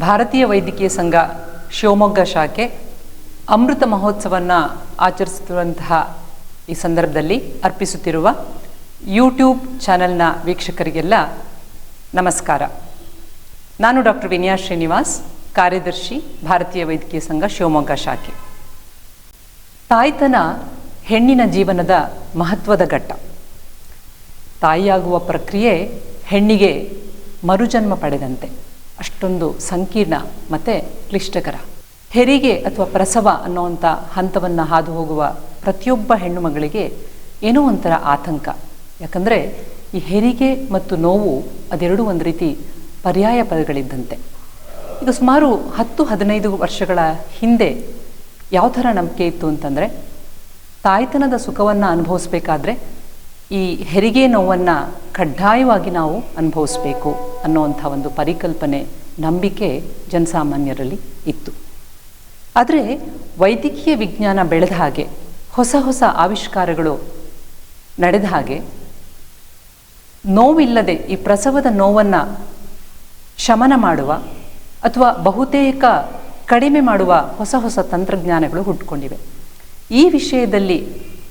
ಭಾರತೀಯ ವೈದ್ಯಕೀಯ ಸಂಘ ಶಿವಮೊಗ್ಗ ಶಾಖೆ ಅಮೃತ ಮಹೋತ್ಸವವನ್ನು ಆಚರಿಸುತ್ತಿರುವಂತಹ ಈ ಸಂದರ್ಭದಲ್ಲಿ ಅರ್ಪಿಸುತ್ತಿರುವ ಯೂಟ್ಯೂಬ್ ಚಾನೆಲ್ನ ವೀಕ್ಷಕರಿಗೆಲ್ಲ ನಮಸ್ಕಾರ. ನಾನು ಡಾಕ್ಟರ್ ವಿನಯಾ ಶ್ರೀನಿವಾಸ್, ಕಾರ್ಯದರ್ಶಿ, ಭಾರತೀಯ ವೈದ್ಯಕೀಯ ಸಂಘ ಶಿವಮೊಗ್ಗ ಶಾಖೆ. ತಾಯ್ತನ ಹೆಣ್ಣಿನ ಜೀವನದ ಮಹತ್ವದ ಘಟ್ಟ. ತಾಯಿಯಾಗುವ ಪ್ರಕ್ರಿಯೆ ಹೆಣ್ಣಿಗೆ ಮರುಜನ್ಮ ಪಡೆದಂತೆ. ಅಷ್ಟೊಂದು ಸಂಕೀರ್ಣ ಮತ್ತು ಕ್ಲಿಷ್ಟಕರ. ಹೆರಿಗೆ ಅಥವಾ ಪ್ರಸವ ಅನ್ನೋವಂಥ ಹಂತವನ್ನು ಹಾದು ಹೋಗುವ ಪ್ರತಿಯೊಬ್ಬ ಹೆಣ್ಣು ಮಗಳಿಗೆ ಏನೋ ಒಂಥರ ಆತಂಕ. ಯಾಕಂದರೆ ಈ ಹೆರಿಗೆ ಮತ್ತು ನೋವು ಅದೆರಡೂ ಒಂದು ರೀತಿ ಪರ್ಯಾಯ ಪದಗಳಿದ್ದಂತೆ. ಈಗ ಸುಮಾರು ಹತ್ತು, ಹದಿನೈದು ವರ್ಷಗಳ ಹಿಂದೆ ಯಾವ ಥರ ನಂಬಿಕೆ ಇತ್ತು ಅಂತಂದರೆ ತಾಯ್ತನದ ಸುಖವನ್ನು ಅನುಭವಿಸ್ಬೇಕಾದ್ರೆ ಈ ಹೆರಿಗೆ ನೋವನ್ನು ಕಡ್ಡಾಯವಾಗಿ ನಾವು ಅನುಭವಿಸ್ಬೇಕು ಅನ್ನೋವಂಥ ಒಂದು ಪರಿಕಲ್ಪನೆ ನಂಬಿಕೆ ಜನಸಾಮಾನ್ಯರಲ್ಲಿ ಇತ್ತು. ಆದರೆ ವೈದ್ಯಕೀಯ ವಿಜ್ಞಾನ ಬೆಳೆದ ಹಾಗೆ ಹೊಸ ಹೊಸ ಆವಿಷ್ಕಾರಗಳು ನಡೆದ ಹಾಗೆ ನೋವಿಲ್ಲದೆ ಈ ಪ್ರಸವದ ನೋವನ್ನು ಶಮನ ಮಾಡುವ ಅಥವಾ ಬಹುತೇಕ ಕಡಿಮೆ ಮಾಡುವ ಹೊಸ ಹೊಸ ತಂತ್ರಜ್ಞಾನಗಳು ಹುಟ್ಕೊಂಡಿವೆ ಈ ವಿಷಯದಲ್ಲಿ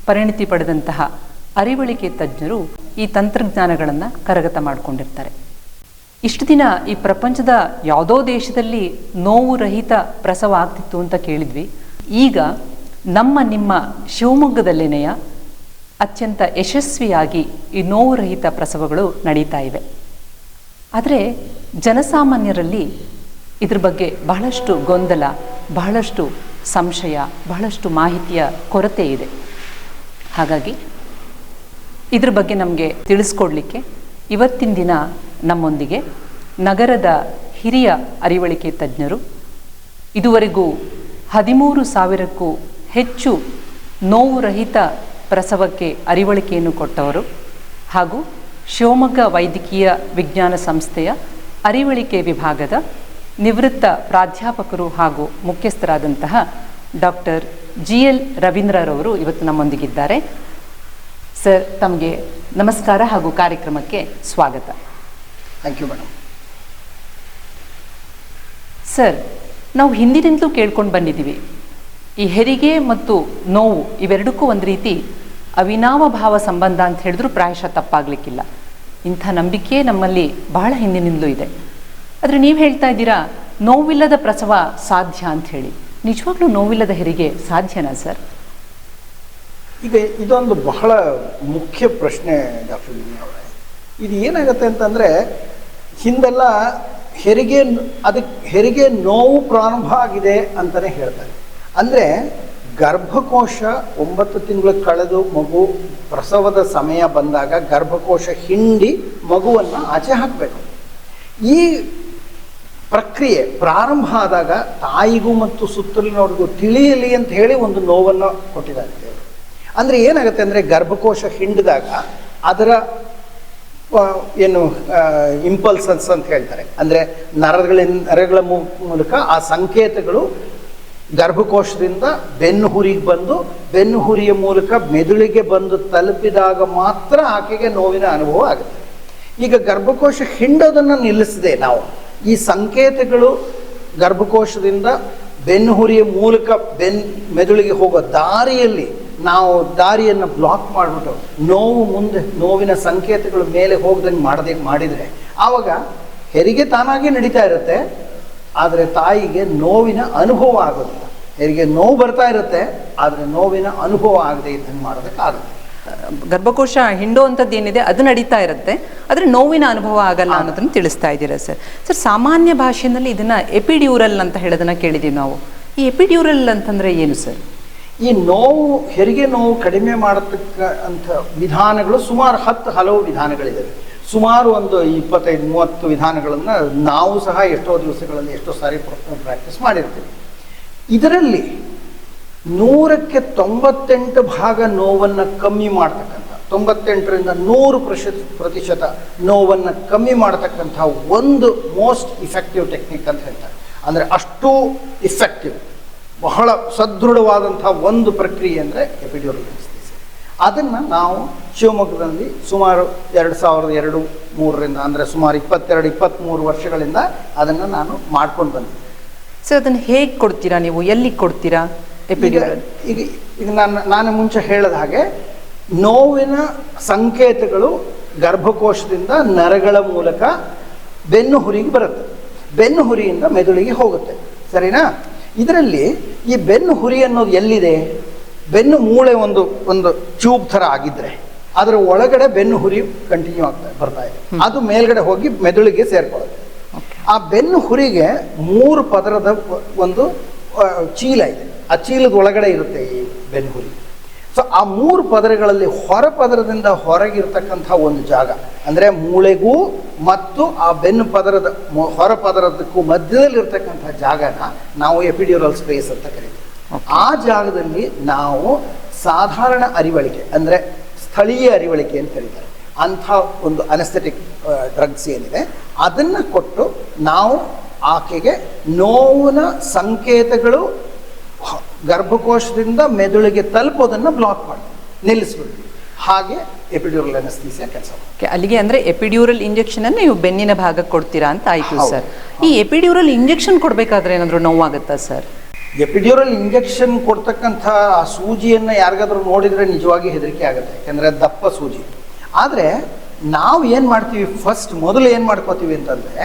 ಪರಿಣಿತಿ ಪಡೆದಂತಹ ಅರಿವಳಿಕೆ ತಜ್ಞರು ಈ ತಂತ್ರಜ್ಞಾನಗಳನ್ನು ಕರಗತ ಮಾಡಿಕೊಂಡಿರ್ತಾರೆ. ಇಷ್ಟು ದಿನ ಈ ಪ್ರಪಂಚದ ಯಾವುದೋ ದೇಶದಲ್ಲಿ ನೋವು ರಹಿತ ಪ್ರಸವ ಆಗ್ತಿತ್ತು ಅಂತ ಕೇಳಿದ್ವಿ. ಈಗ ನಮ್ಮ ನಿಮ್ಮ ಶಿವಮೊಗ್ಗದಲ್ಲೇನೆಯ ಅತ್ಯಂತ ಯಶಸ್ವಿಯಾಗಿ ಈ ನೋವು ರಹಿತ ಪ್ರಸವಗಳು ನಡೀತಾ ಇವೆ. ಆದರೆ ಜನಸಾಮಾನ್ಯರಲ್ಲಿ ಇದ್ರ ಬಗ್ಗೆ ಬಹಳಷ್ಟು ಗೊಂದಲ, ಬಹಳಷ್ಟು ಸಂಶಯ, ಬಹಳಷ್ಟು ಮಾಹಿತಿಯ ಕೊರತೆ ಇದೆ. ಹಾಗಾಗಿ ಇದ್ರ ಬಗ್ಗೆ ನಮಗೆ ತಿಳಿಸ್ಕೊಡ್ಲಿಕ್ಕೆ ಇವತ್ತಿನ ದಿನ ನಮ್ಮೊಂದಿಗೆ ನಗರದ ಹಿರಿಯ ಅರಿವಳಿಕೆ ತಜ್ಞರು. ಇದುವರೆಗೂ ಹದಿಮೂರು ಸಾವಿರಕ್ಕೂ ಹೆಚ್ಚು ನೋವು ರಹಿತ ಪ್ರಸವಕ್ಕೆ ಅರಿವಳಿಕೆಯನ್ನು ಕೊಟ್ಟವರು ಹಾಗೂ ಶಿವಮೊಗ್ಗ ವೈದ್ಯಕೀಯ ವಿಜ್ಞಾನ ಸಂಸ್ಥೆಯ ಅರಿವಳಿಕೆ ವಿಭಾಗದ ನಿವೃತ್ತ ಪ್ರಾಧ್ಯಾಪಕರು ಹಾಗೂ ಮುಖ್ಯಸ್ಥರಾದಂತಹ ಡಾಕ್ಟರ್ ಜಿ ಎಲ್ ರವೀಂದ್ರರವರು ಇವತ್ತು ನಮ್ಮೊಂದಿಗಿದ್ದಾರೆ. ಸರ್ ತಮಗೆ ನಮಸ್ಕಾರ ಹಾಗೂ ಕಾರ್ಯಕ್ರಮಕ್ಕೆ ಸ್ವಾಗತ. ಥ್ಯಾಂಕ್ ಯು ಮೇಡಮ್ ಸರ್ ನಾವು ಹಿಂದಿನಿಂದಲೂ ಕೇಳ್ಕೊಂಡು ಬಂದಿದ್ದೀವಿ. ಈ ಹೆರಿಗೆ ಮತ್ತು ನೋವು ಇವೆರಡಕ್ಕೂ ಒಂದು ರೀತಿ ಅವಿನಾವ ಭಾವ ಸಂಬಂಧ ಅಂತ ಹೇಳಿದ್ರು ಪ್ರಾಯಶಃ ತಪ್ಪಾಗಲಿಕ್ಕಿಲ್ಲ. ಇಂಥ ನಂಬಿಕೆ ನಮ್ಮಲ್ಲಿ ಬಹಳ ಹಿಂದಿನಿಂದಲೂ ಇದೆ. ಆದರೆ ನೀವು ಹೇಳ್ತಾ ಇದ್ದೀರಾ ನೋವಿಲ್ಲದ ಪ್ರಸವ ಸಾಧ್ಯ ಅಂತ ಹೇಳಿ. ನಿಜವಾಗ್ಲೂ ನೋವಿಲ್ಲದ ಹೆರಿಗೆ ಸಾಧ್ಯನಾ ಸರ್? ಈಗ ಇದೊಂದು ಬಹಳ ಮುಖ್ಯ ಪ್ರಶ್ನೆ ಡಾಕ್ಟರ್ ಇದು ಏನಾಗುತ್ತೆ ಅಂತಂದರೆ, ಹಿಂದೆಲ್ಲ ಹೆರಿಗೆ ಅದಕ್ಕೆ ಹೆರಿಗೆ ನೋವು ಪ್ರಾರಂಭ ಆಗಿದೆ ಅಂತಲೇ ಹೇಳ್ತಾರೆ. ಅಂದರೆ ಗರ್ಭಕೋಶ ಒಂಬತ್ತು ತಿಂಗಳು ಕಳೆದು ಮಗು ಪ್ರಸವದ ಸಮಯ ಬಂದಾಗ ಗರ್ಭಕೋಶ ಹಿಂಡಿ ಮಗುವನ್ನು ಆಚೆ ಹಾಕಬೇಕು. ಈ ಪ್ರಕ್ರಿಯೆ ಪ್ರಾರಂಭ ಆದಾಗ ತಾಯಿಗೂ ಮತ್ತು ಸುತ್ತಲಿನವ್ರಿಗೂ ತಿಳಿಯಲಿ ಅಂತ ಹೇಳಿ ಒಂದು ನೋವನ್ನು ಕೊಟ್ಟಿದ್ದಾರೆ. ಅಂದರೆ ಏನಾಗುತ್ತೆ ಅಂದರೆ ಗರ್ಭಕೋಶ ಹಿಂಡಿದಾಗ ಅದರ ಏನು ಇಂಪಲ್ಸನ್ಸ್ ಅಂತ ಹೇಳ್ತಾರೆ. ಅಂದರೆ ನರಗಳಿಂದ, ನರಗಳ ಮೂಲಕ ಆ ಸಂಕೇತಗಳು ಗರ್ಭಕೋಶದಿಂದ ಬೆನ್ನು ಹುರಿಗೆ ಬಂದು, ಬೆನ್ನು ಹುರಿಯ ಮೂಲಕ ಮೆದುಳಿಗೆ ಬಂದು ತಲುಪಿದಾಗ ಮಾತ್ರ ಆಕೆಗೆ ನೋವಿನ ಅನುಭವ ಆಗುತ್ತೆ. ಈಗ ಗರ್ಭಕೋಶ ಹಿಂಡೋದನ್ನು ನಿಲ್ಲಿಸಿದೆ ನಾವು. ಈ ಸಂಕೇತಗಳು ಗರ್ಭಕೋಶದಿಂದ ಬೆನ್ನು ಹುರಿಯ ಮೂಲಕ ಬೆನ್, ಮೆದುಳಿಗೆ ಹೋಗೋ ದಾರಿಯಲ್ಲಿ ನಾವು ದಾರಿಯನ್ನು ಬ್ಲಾಕ್ ಮಾಡಿಬಿಟ್ಟು ನೋವು ಮುಂದೆ ನೋವಿನ ಸಂಕೇತಗಳು ಮೇಲೆ ಹೋಗ್ದಂಗೆ ಮಾಡದೆ ಮಾಡಿದರೆ ಆವಾಗ ಹೆರಿಗೆ ತಾನಾಗಿ ನಡೀತಾ ಇರುತ್ತೆ ಆದರೆ ತಾಯಿಗೆ ನೋವಿನ ಅನುಭವ ಆಗೋದಿಲ್ಲ ಹೆರಿಗೆ ನೋವು ಬರ್ತಾ ಇರುತ್ತೆ ಆದರೆ ನೋವಿನ ಅನುಭವ ಆಗದೆ ಇದ್ದಂಗೆ ಮಾಡೋದಕ್ಕಾಗುತ್ತೆ ಗರ್ಭಕೋಶ ಹಿಂಡೋ ಅಂಥದ್ದು ಏನಿದೆ ಅದು ನಡೀತಾ ಇರುತ್ತೆ ಆದರೆ ನೋವಿನ ಅನುಭವ ಆಗಲ್ಲ ಅನ್ನೋದನ್ನು ತಿಳಿಸ್ತಾ ಇದ್ದೀರಾ ಸರ್? ಸರ್ ಸಾಮಾನ್ಯ ಭಾಷೆಯಲ್ಲಿ ಇದನ್ನು ಎಪಿಡ್ಯೂರಲ್ ಅಂತ ಹೇಳೋದನ್ನು ಕೇಳಿದ್ದೀವಿ ನಾವು. ಈ ಎಪಿಡ್ಯೂರಲ್ ಅಂತಂದರೆ ಏನು ಸರ್? ಈ ನೋವು, ಹೆರಿಗೆ ನೋವು ಕಡಿಮೆ ಮಾಡತಕ್ಕ ಅಂತ ವಿಧಾನಗಳು ಸುಮಾರು ಹತ್ತು ಹಲವು ವಿಧಾನಗಳಿವೆ. ಸುಮಾರು ಒಂದು ಇಪ್ಪತ್ತೈದು, ಮೂವತ್ತು ವಿಧಾನಗಳನ್ನು ನಾವು ಸಹ ಎಷ್ಟೋ ದಿವಸಗಳಲ್ಲಿ ಎಷ್ಟೋ ಸಾರಿ ಪ್ರಾಕ್ಟೀಸ್ ಮಾಡಿರ್ತೀವಿ. ಇದರಲ್ಲಿ ನೂರಕ್ಕೆ ತೊಂಬತ್ತೆಂಟು ಭಾಗ ನೋವನ್ನು ಕಮ್ಮಿ ಮಾಡ್ತಕ್ಕಂಥ, ತೊಂಬತ್ತೆಂಟರಿಂದ ನೂರು ಪ್ರಶ ಪ್ರತಿಶತ ನೋವನ್ನು ಕಮ್ಮಿ ಮಾಡ್ತಕ್ಕಂಥ ಒಂದು ಮೋಸ್ಟ್ ಇಫೆಕ್ಟಿವ್ ಟೆಕ್ನಿಕ್ ಅಂತ ಹೇಳ್ತಾರೆ. ಅಂದರೆ ಅಷ್ಟು ಇಫೆಕ್ಟಿವ್ ಬಹಳ ಸದೃಢವಾದಂಥ ಒಂದು ಪ್ರಕ್ರಿಯೆ ಅಂದರೆ ಎಪಿಡ್ಯೂರಲ್ ಅದನ್ನು ನಾವು ಶಿವಮೊಗ್ಗದಲ್ಲಿ ಸುಮಾರು ಎರಡು ಸಾವಿರದ ಎರಡು ಮೂರರಿಂದ ಅಂದರೆ ಸುಮಾರು ಇಪ್ಪತ್ತೆರಡು ಇಪ್ಪತ್ತ್ಮೂರು ವರ್ಷಗಳಿಂದ ಅದನ್ನು ನಾನು ಮಾಡ್ಕೊಂಡು ಬಂದೆ. ಸರ್ ಅದನ್ನು ಹೇಗೆ ಕೊಡ್ತೀರಾ ನೀವು? ಎಲ್ಲಿ ಕೊಡ್ತೀರಾ ಎಪಿಡ್ಯೂರಲ್? ಈಗ ಈಗ ನಾನು ನಾನು ಮುಂಚೆ ಹೇಳಿದ ಹಾಗೆ ನೋವಿನ ಸಂಕೇತಗಳು ಗರ್ಭಕೋಶದಿಂದ ನರಗಳ ಮೂಲಕ ಬೆನ್ನು ಹುರಿಗೆ ಬರುತ್ತೆ. ಬೆನ್ನು ಹುರಿಯಿಂದ ಮೆದುಳಿಗೆ ಹೋಗುತ್ತೆ. ಸರಿನಾ? ಇದರಲ್ಲಿ ಈ ಬೆನ್ನು ಹುರಿ ಅನ್ನೋದು ಎಲ್ಲಿದೆ? ಬೆನ್ನು ಮೂಳೆ ಒಂದು ಒಂದು ಟ್ಯೂಬ್ ಥರ ಆಗಿದ್ರೆ ಅದರ ಒಳಗಡೆ ಬೆನ್ನು ಹುರಿ ಕಂಟಿನ್ಯೂ ಆಗ್ತಾ ಬರ್ತಾ ಇದೆ. ಅದು ಮೇಲ್ಗಡೆ ಹೋಗಿ ಮೆದುಳಿಗೆ ಸೇರ್ಕೊಳ್ಳುತ್ತೆ. ಆ ಬೆನ್ನು ಹುರಿಗೆ ಮೂರು ಪದರದ ಒಂದು ಚೀಲ ಇದೆ. ಆ ಚೀಲದ ಒಳಗಡೆ ಇರುತ್ತೆ ಈ ಬೆನ್ನು ಹುರಿ. ಸೊ ಆ ಮೂರು ಪದರಗಳಲ್ಲಿ ಹೊರ ಪದರದಿಂದ ಹೊರಗಿರ್ತಕ್ಕಂಥ ಒಂದು ಜಾಗ ಅಂದರೆ ಮೂಳೆಗೂ ಮತ್ತು ಆ ಬೆನ್ನು ಪದರದ ಹೊರ ಪದರದಕ್ಕೂ ಮಧ್ಯದಲ್ಲಿರ್ತಕ್ಕಂಥ ಜಾಗನ ನಾವು ಎಪಿಡ್ಯೂರಲ್ ಸ್ಪೇಸ್ ಅಂತ ಕರಿತೀವಿ. ಆ ಜಾಗದಲ್ಲಿ ನಾವು ಸಾಧಾರಣ ಅರಿವಳಿಕೆ ಅಂದರೆ ಸ್ಥಳೀಯ ಅರಿವಳಿಕೆ ಅಂತ ಕರೀತಾರೆ. ಅಂಥ ಒಂದು ಅನಸ್ಥೆಟಿಕ್ ಡ್ರಗ್ಸ್ ಏನಿದೆ ಅದನ್ನು ಕೊಟ್ಟು ನಾವು ಆಕೆಗೆ ನೋವಿನ ಸಂಕೇತಗಳು ಗರ್ಭಕೋಶದಿಂದ ಮೆದುಳಿಗೆ ತಲುಪೋದನ್ನು ಬ್ಲಾಕ್ ಮಾಡಿ ನಿಲ್ಲಿಸ್ಬಿಡ್ತೀವಿ ಹಾಗೆ ಎಪಿಡ್ಯೂರಲ್ ಅನಸ್ಥೀಸಿಯಾ ಕೆಲಸ ಓಕೆ ಅಲ್ಲಿಗೆ ಅಂದ್ರೆ ಎಪಿಡ್ಯೂರಲ್ ಇಂಜೆಕ್ಷನ್ ಅನ್ನು ನೀವು ಬೆನ್ನಿನ ಭಾಗಕ್ಕೆ ಕೊಡ್ತೀರಾ ಅಂತ ಆಯಿತು ಸರ್. ಈ ಎಪಿಡ್ಯೂರಲ್ ಇಂಜೆಕ್ಷನ್ ಕೊಡಬೇಕಾದ್ರೆ ಏನಾದರೂ ನೋವಾಗುತ್ತಾ ಸರ್? ಎಪಿಡ್ಯೂರಲ್ ಇಂಜೆಕ್ಷನ್ ಕೊಡ್ತಕ್ಕಂಥ ಆ ಸೂಜಿಯನ್ನು ಯಾರಿಗಾದ್ರೂ ನೋಡಿದರೆ ನಿಜವಾಗಿ ಹೆದರಿಕೆ ಆಗುತ್ತೆ ಯಾಕೆಂದರೆ ದಪ್ಪ ಸೂಜಿ. ಆದರೆ ನಾವು ಏನು ಮಾಡ್ತೀವಿ ಫಸ್ಟ್ ಮೊದಲು ಏನು ಮಾಡ್ಕೋತೀವಿ ಅಂತಂದರೆ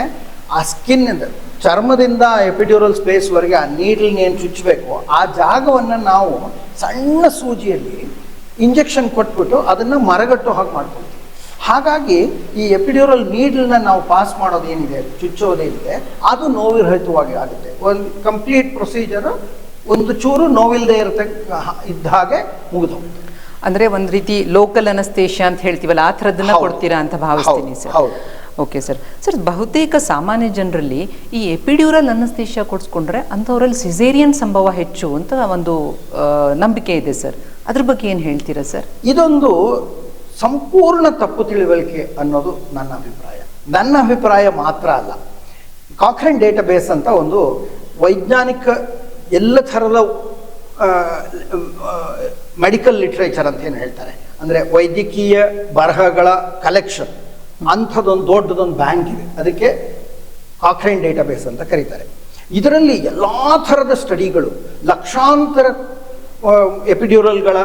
ಆ ಸ್ಕಿನ್ನಿಂದ ಚರ್ಮದಿಂದ ಎಪಿಡ್ಯೂರಲ್ ಸ್ಪೇಸ್ವರೆಗೆ ಆ ನೀಡಲ್ನ ಏನು ಚುಚ್ಚಬೇಕು ಆ ಜಾಗವನ್ನು ನಾವು ಸಣ್ಣ ಸೂಜಿಯಲ್ಲಿ ಇಂಜೆಕ್ಷನ್ ಕೊಟ್ಬಿಟ್ಟು ಅದನ್ನು ಮರಗಟ್ಟು ಹಾಗೆ ಮಾಡ್ಕೊಳ್ತೀವಿ. ಹಾಗಾಗಿ ಈ ಎಪಿಡ್ಯೂರಲ್ ನೀಡ್ಲನ್ನ ನಾವು ಪಾಸ್ ಮಾಡೋದೇನಿದೆ ಚುಚ್ಚೋದೇನಿದೆ ಅದು ನೋವಿರಹಿತವಾಗಿ ಆಗುತ್ತೆ. ಒಂದು ಕಂಪ್ಲೀಟ್ ಪ್ರೊಸೀಜರ್ ಒಂದು ಚೂರು ನೋವಿಲ್ಲದೆ ಇರತಕ್ಕ ಇದ್ದ ಹಾಗೆ ಮುಗಿದು ಹೋಗುತ್ತೆ ಅಂದ್ರೆ ಒಂದ್ ರೀತಿ ಲೋಕಲ್ ಅನಸ್ತೇಶ ಅಂತ ಹೇಳ್ತೀವಲ್ಲ ಆ ಥರದ್ದನ್ನ ಹೌದು. ಕೊಡ್ತೀರಾ ಅಂತ ಭಾವಿಸ್ತೀನಿ ಸರ್. ಹೌದು. ಓಕೆ ಸರ್ ಸರ್ ಬಹುತೇಕ ಸಾಮಾನ್ಯ ಜನರಲ್ಲಿ ಈ ಎಪಿಡ್ಯೂರಲ್ ಅನಸ್ತೇಷಿಯಾ ಕೊಡಿಸ್ಕೊಂಡ್ರೆ ಅಂಥವರಲ್ಲಿ ಸಿಸೇರಿಯನ್ ಸಂಭವ ಹೆಚ್ಚು ಅಂತ ಒಂದು ನಂಬಿಕೆ ಇದೆ ಸರ್ ಅದ್ರ ಬಗ್ಗೆ ಏನು ಹೇಳ್ತೀರಾ ಸರ್ ಇದೊಂದು ಸಂಪೂರ್ಣ ತಪ್ಪು ತಿಳುವಳಿಕೆ ಅನ್ನೋದು ನನ್ನ ಅಭಿಪ್ರಾಯ. ನನ್ನ ಅಭಿಪ್ರಾಯ ಮಾತ್ರ ಅಲ್ಲ. ಕಾಕ್ರೆನ್ ಡೇಟಾಬೇಸ್ ಅಂತ ಒಂದು ವೈಜ್ಞಾನಿಕ ಎಲ್ಲ ಥರದ ಮೆಡಿಕಲ್ ಲಿಟ್ರೇಚರ್ ಅಂತ ಏನು ಹೇಳ್ತಾರೆ? ಅಂದರೆ ವೈದ್ಯಕೀಯ ಬರಹಗಳ ಕಲೆಕ್ಷನ್ ಅಂಥದ್ದೊಂದು ದೊಡ್ಡದೊಂದು ಬ್ಯಾಂಕ್ ಇದೆ. ಅದಕ್ಕೆ ಕಾಕ್ರೈನ್ ಡೇಟಾಬೇಸ್ ಅಂತ ಕರೀತಾರೆ. ಇದರಲ್ಲಿ ಎಲ್ಲ ಥರದ ಸ್ಟಡಿಗಳು ಲಕ್ಷಾಂತರ ಎಪಿಡ್ಯೂರಲ್ಗಳ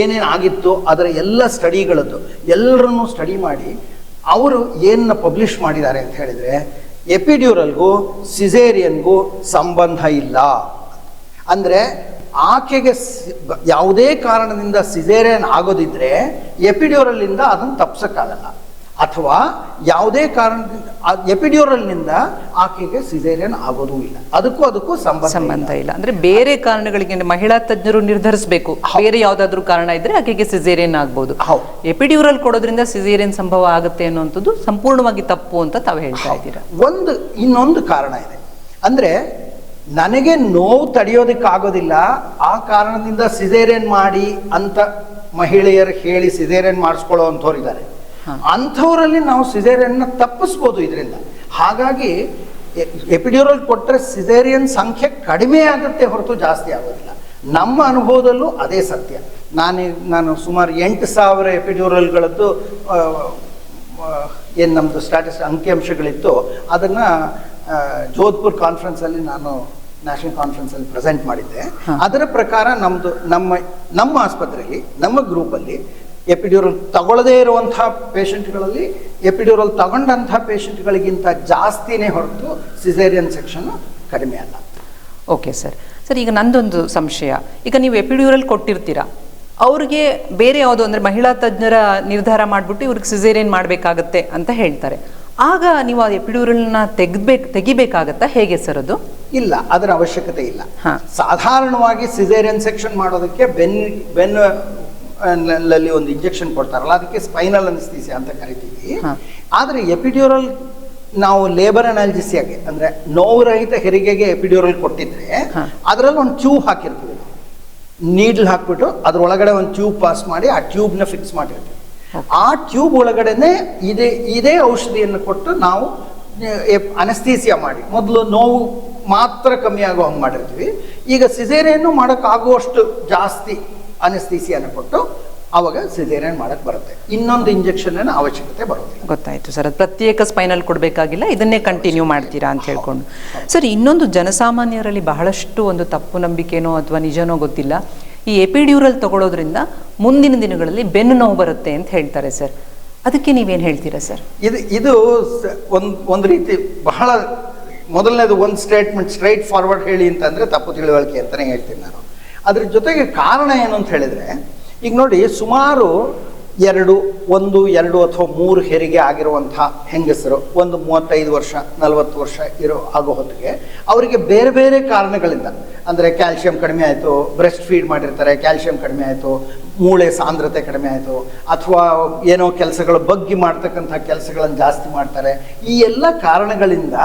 ಏನೇನು ಆಗಿತ್ತು ಅದರ ಎಲ್ಲ ಸ್ಟಡಿಗಳದ್ದು ಎಲ್ಲರನ್ನೂ ಸ್ಟಡಿ ಮಾಡಿ ಅವರು ಏನನ್ನ ಪಬ್ಲಿಷ್ ಮಾಡಿದ್ದಾರೆ ಅಂತ ಹೇಳಿದರೆ ಎಪಿಡ್ಯೂರಲ್ಗೂ ಸಿಸೇರಿಯನ್ಗೂ ಸಂಬಂಧ ಇಲ್ಲ. ಅಂದರೆ ಆಕೆಗೆ ಯಾವುದೇ ಕಾರಣದಿಂದ ಸಿಸೇರಿಯನ್ ಆಗೋದಿದ್ರೆ ಎಪಿಡ್ಯೂರಲ್ಲಿಂದ ಅದನ್ನು ತಪ್ಸಕ್ಕಾಗಲ್ಲ. ಅಥವಾ ಯಾವುದೇ ಕಾರಣದಿಂದ ಎಪಿಡ್ಯೂರಲ್ನಿಂದ ಆಕೆಗೆ ಸಿಸೇರಿಯನ್ ಆಗೋದೂ ಇಲ್ಲ. ಅದಕ್ಕೂ ಅದಕ್ಕೂ ಸಂಬಂಧ ಸಂಬಂಧ ಇಲ್ಲ. ಅಂದ್ರೆ ಬೇರೆ ಕಾರಣಗಳಿಗೆ ಮಹಿಳಾ ತಜ್ಞರು ನಿರ್ಧರಿಸಬೇಕು. ಬೇರೆ ಯಾವ್ದಾದ್ರು ಕಾರಣ ಇದ್ರೆ ಆಕೆಗೆ ಸಿಸೇರಿಯನ್ ಆಗ್ಬೋದು. ಹೌದು. ಎಪಿಡ್ಯೂರಲ್ ಕೊಡೋದ್ರಿಂದ ಸಿಸೇರಿಯನ್ ಸಂಭವ ಆಗುತ್ತೆ ಅನ್ನುವಂಥದ್ದು ಸಂಪೂರ್ಣವಾಗಿ ತಪ್ಪು ಅಂತ ತಾವು ಹೇಳ್ತಾ ಇದ್ದೀರಾ? ಒಂದು ಇನ್ನೊಂದು ಕಾರಣ ಇದೆ. ಅಂದ್ರೆ ನನಗೆ ನೋವು ತಡೆಯೋದಕ್ಕಾಗೋದಿಲ್ಲ ಆ ಕಾರಣದಿಂದ ಸಿಸೇರಿಯನ್ ಮಾಡಿ ಅಂತ ಮಹಿಳೆಯರು ಹೇಳಿ ಸಿಸೇರಿಯನ್ ಮಾಡಿಸ್ಕೊಳ್ಳೋ ಅಂಥವ್ರು ಇದ್ದಾರೆ ಅಂಥವರಲ್ಲಿ ನಾವು ಸಿಸೇರಿಯನ್ನ ತಪ್ಪಿಸ್ಬೋದು ಇದರಿಂದ. ಹಾಗಾಗಿ ಎಪಿಡ್ಯೂರಲ್ ಕೊಟ್ಟರೆ ಸಿಜೇರಿಯನ್ ಸಂಖ್ಯೆ ಕಡಿಮೆ ಆಗುತ್ತೆ ಹೊರತು ಜಾಸ್ತಿ ಆಗೋದಿಲ್ಲ. ನಮ್ಮ ಅನುಭವದಲ್ಲೂ ಅದೇ ಸತ್ಯ. ನಾನು ನಾನು ಸುಮಾರು ಎಂಟು ಸಾವಿರ ಎಪಿಡ್ಯೂರಲ್ಗಳದ್ದು ಏನು ನಮ್ಮದು ಸ್ಟ್ಯಾಟಿಸ್ ಅಂಕಿಅಂಶಗಳಿತ್ತು ಅದನ್ನು ಜೋಧ್ಪುರ್ ಕಾನ್ಫರೆನ್ಸಲ್ಲಿ ನಾನು ನ್ಯಾಷನಲ್ ಕಾನ್ಫರೆನ್ಸಲ್ಲಿ ಪ್ರೆಸೆಂಟ್ ಮಾಡಿದ್ದೆ. ಅದರ ಪ್ರಕಾರ ನಮ್ಮದು ನಮ್ಮ ನಮ್ಮ ಆಸ್ಪತ್ರೆಯಲ್ಲಿ ನಮ್ಮ ಗ್ರೂಪಲ್ಲಿ ಎಪಿಡ್ಯೂರಲ್ ತಗೊಳ್ಳದೇ ಇರುವಂಥ ಪೇಷಂಟ್ಗಳಲ್ಲಿ ಎಪಿಡ್ಯೂರಲ್ ತಗೊಂಡಂಥ ಪೇಷಂಟ್ಗಳಿಗಿಂತ ಜಾಸ್ತಿನೇ ಹೊರತು ಸಿಸೇರಿಯನ್ ಸೆಕ್ಷನ್ ಕಡಿಮೆ ಅಲ್ಲ. ಓಕೆ ಸರ್ ಸರ್ ಈಗ ನಂದೊಂದು ಸಂಶಯ. ಈಗ ನೀವು ಎಪಿಡ್ಯೂರಲ್ ಕೊಟ್ಟಿರ್ತೀರಾ? ಅವ್ರಿಗೆ ಬೇರೆ ಯಾವುದು ಅಂದರೆ ಮಹಿಳಾ ತಜ್ಞರ ನಿರ್ಧಾರ ಮಾಡಿಬಿಟ್ಟು ಇವ್ರಿಗೆ ಸಿಸೇರಿಯನ್ ಮಾಡಬೇಕಾಗತ್ತೆ ಅಂತ ಹೇಳ್ತಾರೆ. ಆಗ ನೀವು ಆ ಎಪಿಡ್ಯೂರಲ್ನ ತೆಗ್ಬೇಕು ತೆಗಿಬೇಕಾಗತ್ತಾ? ಹೇಗೆ ಸರ್ ಅದು? ಇಲ್ಲ ಅದರ ಅವಶ್ಯಕತೆ ಇಲ್ಲ. ಹಾ. ಸಾಧಾರಣವಾಗಿ ಸಿಸೇರಿಯನ್ ಸೆಕ್ಷನ್ ಮಾಡೋದಕ್ಕೆ ಬೆನ್ ಬೆನ್ನು ನಲ್ಲಿ ಒಂದು ಇಂಜೆಕ್ಷನ್ ಕೊಡ್ತಾರಲ್ಲ ಅದಕ್ಕೆ ಸ್ಪೈನಲ್ ಅನಿಸ್ತೀಸಿ ಅಂತ ಕರಿತೀವಿ. ಆದರೆ ಎಪಿಡ್ಯೂರಲ್ ನಾವು ಲೇಬರ್ ಅನಾಲ್ಜಿಸಿಯಾಗೆ ಅಂದ್ರೆ ನೋವುರಹಿತ ಹೆರಿಗೆಗೆ ಎಪಿಡ್ಯೂರಲ್ ಕೊಟ್ಟಿದ್ರೆ. ಅದರಲ್ಲಿ ಒಂದು ಟ್ಯೂಬ್ ಹಾಕಿರ್ತೀವಿ ನೀಡ್ಲ್ ಹಾಕ್ಬಿಟ್ಟು ಅದ್ರೊಳಗಡೆ ಒಂದು ಟ್ಯೂಬ್ ಪಾಸ್ ಮಾಡಿ ಆ ಟ್ಯೂಬ್ನ ಫಿಕ್ಸ್ ಮಾಡಿರ್ತೀವಿ. ಆ ಟ್ಯೂಬ್ ಒಳಗಡೆನೆ ಇದೇ ಇದೇ ಔಷಧಿಯನ್ನು ಕೊಟ್ಟು ನಾವು ಅನಸ್ಥೀಸಿಯಾ ಮಾಡಿ. ಮೊದಲು ನೋವು ಮಾತ್ರ ಕಮ್ಮಿ ಆಗೋ ಹಂಗೆ ಮಾಡಿರ್ತೀವಿ. ಈಗ ಸಿಸೇರಿಯನ್ನು ಮಾಡೋಕ್ಕಾಗುವಷ್ಟು ಜಾಸ್ತಿ ಅನಸ್ತೀಸಿಯನ್ನು ಕೊಟ್ಟು ಅವಾಗ ಸಿಜೇರಿಯನ್ ಮಾಡಕ್ಕೆ ಬರುತ್ತೆ. ಇನ್ನೊಂದು ಇಂಜೆಕ್ಷನ್ ಅವಶ್ಯಕತೆ ಬರುತ್ತೆ ಗೊತ್ತಾಯ್ತು ಸರ್. ಅದು ಪ್ರತ್ಯೇಕ ಸ್ಪೈನಲ್ ಕೊಡಬೇಕಾಗಿಲ್ಲ ಇದನ್ನೇ ಕಂಟಿನ್ಯೂ ಮಾಡ್ತೀರಾ ಅಂತ ಹೇಳ್ಕೊಂಡು. ಸರ್ ಇನ್ನೊಂದು ಜನಸಾಮಾನ್ಯರಲ್ಲಿ ಬಹಳಷ್ಟು ಒಂದು ತಪ್ಪು ನಂಬಿಕೆನೋ ಅಥವಾ ನಿಜನೋ ಗೊತ್ತಿಲ್ಲ. ಈ ಎಪಿಡ್ಯೂರಲ್ ತಗೊಳ್ಳೋದ್ರಿಂದ ಮುಂದಿನ ದಿನಗಳಲ್ಲಿ ಬೆನ್ನು ನೋವು ಬರುತ್ತೆ ಅಂತ ಹೇಳ್ತಾರೆ ಸರ್. ಅದಕ್ಕೆ ನೀವೇನು ಹೇಳ್ತೀರಾ ಸರ್? ಇದು ಇದು ಒಂದು ಒಂದು ರೀತಿ ಬಹಳ ಮೊದಲನೇದು ಒಂದು ಸ್ಟೇಟ್ಮೆಂಟ್ ಸ್ಟ್ರೈಟ್ ಫಾರ್ವರ್ಡ್ ಹೇಳಿ ಅಂತಂದರೆ ತಪ್ಪು ತಿಳುವಳಿಕೆ ಅಂತಲೇ ಹೇಳ್ತೀನಿ ನಾನು. ಅದ್ರ ಜೊತೆಗೆ ಕಾರಣ ಏನು ಅಂತ ಹೇಳಿದರೆ, ಈಗ ನೋಡಿ ಸುಮಾರು ಎರಡು, ಒಂದು, ಎರಡು ಅಥವಾ ಮೂರು ಹೆರಿಗೆ ಆಗಿರುವಂಥ ಹೆಂಗಸರು, ಒಂದು ಮೂವತ್ತೈದು ವರ್ಷ, ನಲವತ್ತು ವರ್ಷ ಇರೋ ಆಗೋ ಹೊತ್ತಿಗೆ ಅವರಿಗೆ ಬೇರೆ ಬೇರೆ ಕಾರಣಗಳಿಂದ, ಅಂದರೆ ಕ್ಯಾಲ್ಸಿಯಂ ಕಡಿಮೆ ಆಯಿತು, ಬ್ರೆಸ್ಟ್ ಫೀಡ್ ಮಾಡಿರ್ತಾರೆ ಕ್ಯಾಲ್ಸಿಯಂ ಕಡಿಮೆ ಆಯಿತು, ಮೂಳೆ ಸಾಂದ್ರತೆ ಕಡಿಮೆ ಆಯಿತು, ಅಥವಾ ಏನೋ ಕೆಲಸಗಳು ಬಗ್ಗಿ ಮಾಡ್ತಕ್ಕಂಥ ಕೆಲಸಗಳನ್ನು ಜಾಸ್ತಿ ಮಾಡ್ತಾರೆ, ಈ ಎಲ್ಲ ಕಾರಣಗಳಿಂದ